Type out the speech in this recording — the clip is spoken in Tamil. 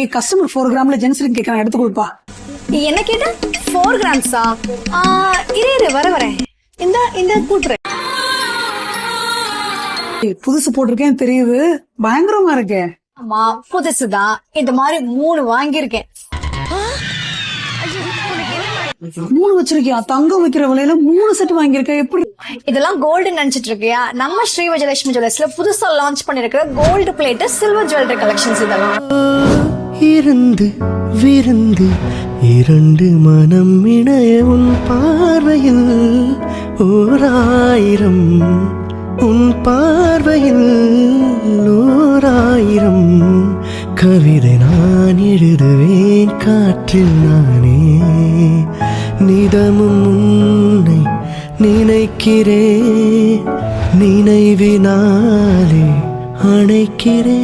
ஏய் கஸ்டமர் கிராம்ல ஜென்சலின் கேட்கறான் எடுத்து கொடுப்பா. என்ன கேட்ட? ஃபோர் கிராம்ஸா இரு இரு வர வரேன் இந்த இந்த கூட்டுறேன் புதுசு போட்டிருக்கேன் தெரியுது. பயங்கரமா இருக்கே. ஆமா புதுசுதான். இந்த மாதிரி மூணு வாங்கியிருக்கேன். மூணு வச்சிருக்கியா? தங்கம் வைக்கிற விலையில மூணு செட் வாங்கியிருக்க. எப்படி? இதெல்லாம் கோல்டு நினைச்சிட்டு இருக்கியா? நம்ம ஸ்ரீ விஜயலட்சுமி ஜுவல்லர்ஸ்ல புதுசா launch பண்ணிருக்கிற gold plate silver jewellery collections இதெல்லாம். இருந்து விருந்து இரண்டு மனம் இணைய உன் பார்வையில் ஓராயிரம். உன் பார்வையில் ஓராயிரம். கவிதை நான் எழுதுவேன் காற்றில் நானே. நிமிடமும் உன்னை நினைக்கிறேன். நினைவினாலே அணைக்கிறேன்.